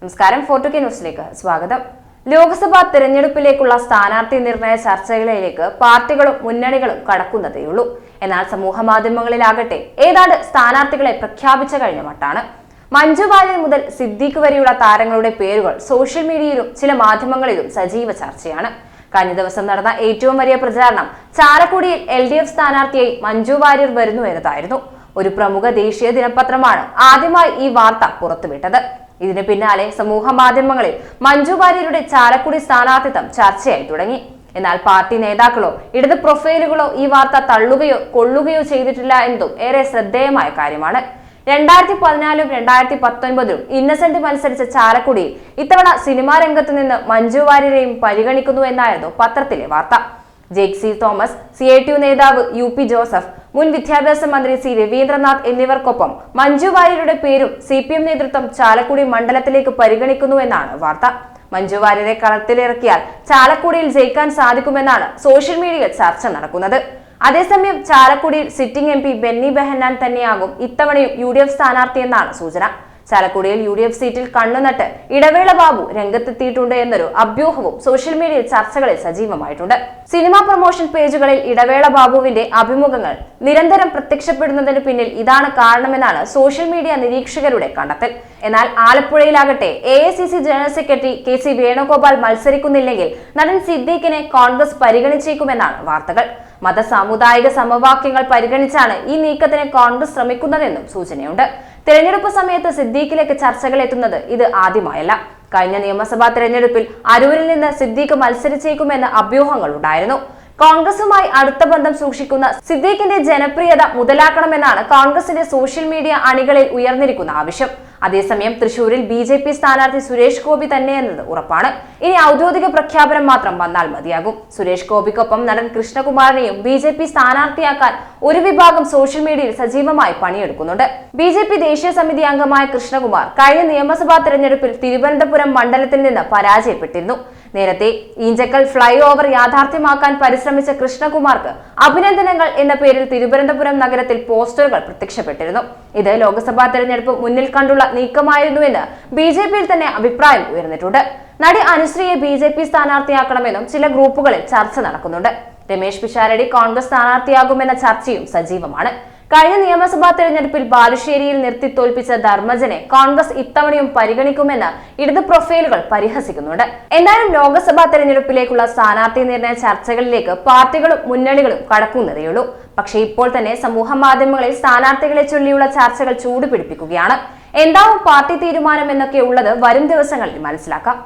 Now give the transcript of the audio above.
നമസ്കാരം. ഫോർട്ടു കെ ന്യൂസിലേക്ക് സ്വാഗതം. ലോക്സഭാ തെരഞ്ഞെടുപ്പിലേക്കുള്ള സ്ഥാനാർത്ഥി നിർണയ ചർച്ചകളിലേക്ക് പാർട്ടികളും മുന്നണികളും കടക്കുന്നതേയുള്ളൂ എന്നാൽ സമൂഹ മാധ്യമങ്ങളിലാകട്ടെ ഏതാണ്ട് സ്ഥാനാർത്ഥികളെ പ്രഖ്യാപിച്ച കഴിഞ്ഞ മട്ടാണ്. മഞ്ജു വാര്യർ മുതൽ സിദ്ദീഖ് വരെയുള്ള താരങ്ങളുടെ പേരുകൾ സോഷ്യൽ മീഡിയയിലും ചില മാധ്യമങ്ങളിലും സജീവ ചർച്ചയാണ്. കഴിഞ്ഞ ദിവസം നടന്ന ഏറ്റവും വലിയ പ്രചാരണം ചാലക്കുടിയിൽ എൽ ഡി എഫ് സ്ഥാനാർത്ഥിയായി മഞ്ജു വാര്യർ വരുന്നു എന്നതായിരുന്നു. ഒരു പ്രമുഖ ദേശീയ ദിനപത്രമാണ് ആദ്യമായി ഈ വാർത്ത പുറത്തുവിട്ടത്. ഇതിന് പിന്നാലെ സമൂഹ മാധ്യമങ്ങളിൽ മഞ്ജു വാര്യരുടെ ചാലക്കുടി സ്ഥാനാർത്ഥിത്വം ചർച്ചയായി തുടങ്ങി. എന്നാൽ പാർട്ടി നേതാക്കളോ ഇടത് പ്രൊഫൈലുകളോ ഈ വാർത്ത തള്ളുകയോ കൊള്ളുകയോ ചെയ്തിട്ടില്ല എന്നതും ഏറെ ശ്രദ്ധേയമായ കാര്യമാണ്. രണ്ടായിരത്തി പതിനാലും രണ്ടായിരത്തി പത്തൊൻപതിലും ഇന്നസെന്റ് മത്സരിച്ച ചാലക്കുടിയിൽ ഇത്തവണ സിനിമാ രംഗത്ത് നിന്ന് മഞ്ജു വാര്യരെയും പരിഗണിക്കുന്നു എന്നായിരുന്നു പത്രത്തിലെ വാർത്ത. ജേക്സി തോമസ് സി നേതാവ് യു പി ജോസഫ് മുൻ വിദ്യാഭ്യാസ മന്ത്രി സി രവീന്ദ്രനാഥ് എന്നിവർക്കൊപ്പം മഞ്ജു വാര്യരുടെ പേരും സി പി എം നേതൃത്വം ചാലക്കുടി മണ്ഡലത്തിലേക്ക് പരിഗണിക്കുന്നു എന്നാണ് വാർത്ത. മഞ്ജു വാര്യരെ കളത്തിലിറക്കിയാൽ ചാലക്കുടിയിൽ ജയിക്കാൻ സാധിക്കുമെന്നാണ് സോഷ്യൽ മീഡിയയിൽ ചർച്ച നടക്കുന്നത്. അതേസമയം ചാലക്കുടിയിൽ sitting M P Benny Behanan തന്നെയാകും ഇത്തവണയും യു ഡി എഫ് സ്ഥാനാർത്ഥിയെന്നാണ് സൂചന. ചാലക്കുടിയിൽ യു ഡി എഫ് സീറ്റിൽ കണ്ണുനട്ട് ഇടവേള ബാബു രംഗത്തെത്തിയിട്ടുണ്ട് എന്നൊരു അഭ്യൂഹവും സോഷ്യൽ മീഡിയയിൽ ചർച്ചകളിൽ സജീവമായിട്ടുണ്ട്. സിനിമാ പ്രൊമോഷൻ പേജുകളിൽ ഇടവേള ബാബുവിന്റെ അഭിമുഖങ്ങൾ നിരന്തരം പ്രത്യക്ഷപ്പെടുന്നതിന് പിന്നിൽ ഇതാണ് കാരണമെന്നാണ് സോഷ്യൽ മീഡിയ നിരീക്ഷകരുടെ കണ്ടെത്തൽ. എന്നാൽ ആലപ്പുഴയിലാകട്ടെ A general secretary K C Venugopal മത്സരിക്കുന്നില്ലെങ്കിൽ നടൻ സിദ്ദീഖിനെ കോൺഗ്രസ് പരിഗണിച്ചേക്കുമെന്നാണ് വാർത്തകൾ. മത സാമുദായിക സമവാക്യങ്ങൾ പരിഗണിച്ചാണ് ഈ നീക്കത്തിന് കോൺഗ്രസ് ശ്രമിക്കുന്നതെന്നും സൂചനയുണ്ട്. തെരഞ്ഞെടുപ്പ് സമയത്ത് സിദ്ദീഖിലേക്ക് ചർച്ചകൾ എത്തുന്നത് ഇത് ആദ്യമായല്ല. കഴിഞ്ഞ നിയമസഭാ തെരഞ്ഞെടുപ്പിൽ അരൂരിൽ നിന്ന് സിദ്ദീഖ് മത്സരിച്ചേക്കുമെന്ന് അഭ്യൂഹങ്ങൾ ഉണ്ടായിരുന്നു കോൺഗ്രസുമായി അടുത്ത ബന്ധം സൂക്ഷിക്കുന്ന സിദ്ദീഖിന്റെ ജനപ്രിയത മുതലാക്കണമെന്നാണ് കോൺഗ്രസിന്റെ സോഷ്യൽ മീഡിയ അണികളിൽ ഉയർന്നിരിക്കുന്ന ആവശ്യം. അതേസമയം തൃശൂരിൽ ബി ജെ പി സ്ഥാനാർത്ഥി സുരേഷ് ഗോപി തന്നെയെന്നത് ഉറപ്പാണ്. ഇനി ഔദ്യോഗിക പ്രഖ്യാപനം മാത്രം വന്നാൽ മതിയാകും. സുരേഷ് ഗോപിക്കൊപ്പം നടൻ കൃഷ്ണകുമാറിനെയും ബി ജെ പി സ്ഥാനാർത്ഥിയാക്കാൻ ഒരു വിഭാഗം സോഷ്യൽ മീഡിയയിൽ സജീവമായി പണിയെടുക്കുന്നുണ്ട്. ബി ജെ പി ദേശീയ സമിതി അംഗമായ കൃഷ്ണകുമാർ കഴിഞ്ഞ നിയമസഭാ തെരഞ്ഞെടുപ്പിൽ തിരുവനന്തപുരം മണ്ഡലത്തിൽ നിന്ന് പരാജയപ്പെട്ടിരുന്നു. നേരത്തെ ഈഞ്ചക്കൽ ഫ്ലൈ ഓവർ യാഥാർത്ഥ്യമാക്കാൻ പരിശ്രമിച്ച കൃഷ്ണകുമാർക്ക് അഭിനന്ദനങ്ങൾ എന്ന പേരിൽ തിരുവനന്തപുരം നഗരത്തിൽ പോസ്റ്ററുകൾ പ്രത്യക്ഷപ്പെട്ടിരുന്നു. ഇത് ലോക്സഭാ തെരഞ്ഞെടുപ്പ് മുന്നിൽ കണ്ടുള്ള നീക്കമായിരുന്നുവെന്ന് ബി ജെ പിയിൽ തന്നെ അഭിപ്രായം ഉയർന്നിട്ടുണ്ട്. നടി അനുശ്രീയെ ബി ജെ പി സ്ഥാനാർത്ഥിയാക്കണമെന്നും ചില ഗ്രൂപ്പുകളിൽ ചർച്ച നടക്കുന്നുണ്ട്. രമേശ് പിഷാരടി കോൺഗ്രസ് സ്ഥാനാർത്ഥിയാകുമെന്ന ചർച്ചയും സജീവമാണ്. കഴിഞ്ഞ നിയമസഭാ തെരഞ്ഞെടുപ്പിൽ ബാലുശ്ശേരിയിൽ നിർത്തി തോൽപ്പിച്ച ധർമ്മജനെ കോൺഗ്രസ് ഇത്തവണയും പരിഗണിക്കുമെന്ന് ഇടത് പ്രൊഫൈലുകൾ പരിഹസിക്കുന്നുണ്ട്. എന്തായാലും ലോക്സഭാ തെരഞ്ഞെടുപ്പിലേക്കുള്ള സ്ഥാനാർത്ഥി നിർണയ ചർച്ചകളിലേക്ക് പാർട്ടികളും മുന്നണികളും കടക്കുന്നതേയുള്ളൂ പക്ഷേ ഇപ്പോൾ തന്നെ സമൂഹ മാധ്യമങ്ങളിൽ സ്ഥാനാർത്ഥികളെ ചൊല്ലിയുള്ള ചർച്ചകൾ ചൂടുപിടിപ്പിക്കുകയാണ്. എന്താവും പാർട്ടി തീരുമാനം എന്നൊക്കെ ഉള്ളത് വരും ദിവസങ്ങളിൽ മനസ്സിലാക്കാം.